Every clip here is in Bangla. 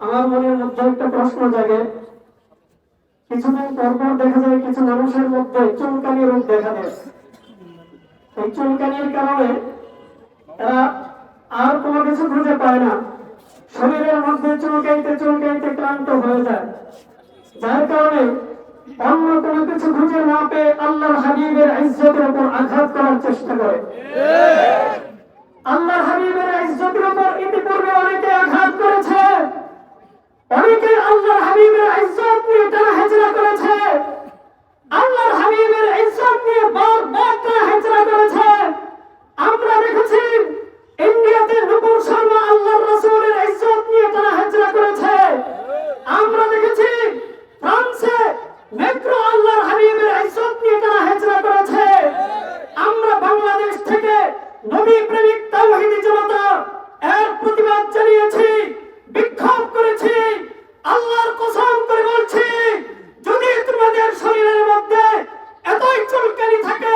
আমার মনের মধ্যে একটা প্রশ্ন জাগে। কিছুদিন পর পর দেখা যায় কিছু মানুষের মধ্যে চুলকানি রোগ দেখা দেয়। এই চুলকানির কারণে এরা আর কোনো কিছু খুঁজে পায় না। শরীরের মধ্যে চুলকাইতে চুলকাইতে ক্লান্ত হয়ে যায়। যার কারণে অন্য কোনো কিছু খুঁজে না পেয়ে আল্লাহর হাবিবের ইজ্জতের উপর আঘাত করার চেষ্টা করে আল্লাহর হাবিবের ইজ্জতের উপর ইতিপূর্বে অনেকে আঘাত করেছে অনেকে আল্লাহর হাবিবের ইজ্জত নিয়ে টানা হেচড়া করেছে আল্লাহর হাবিবের ইজ্জত নিয়ে বার বার টানা হেচড়া করেছে আমরা দেখেছি ইন্ডিয়াতে নুপুর শর্মা আল্লাহর রাসূলের ইজ্জত নিয়ে টানা হেচড়া করেছে আমরা দেখেছি ফ্রান্সে মেক্রো আল্লাহর হাবিবের ইজ্জত নিয়ে টানা হেচড়া করেছে আমরা বাংলাদেশ থেকে নবী প্রেমিক তাওহীদি জনতা এর প্রতিবাদ জানিয়েছি বিক্ষোভ করেছি আল্লাহর কসম করে বলছি যদি তোমাদের শরীরের মধ্যে এতই চুলকানি থাকে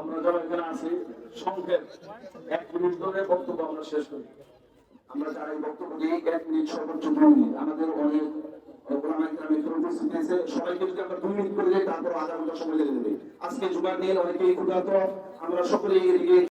আমরা যারা এখানে আছি সংক্ষেপ এক মিনিট ধরে বক্তব্য আমরা শেষ করি। আমরা যারা এই বক্তব্য দিই এক মিনিট সর্বোচ্চ দুই মিনিট আমাদের অনেক সবাইকে যদি আমরা দুই মিনিট করে যাই তারপর আধা ঘণ্টা সময় আজকে জুমার দিন ক্ষুধার্ত। আমরা সকলেই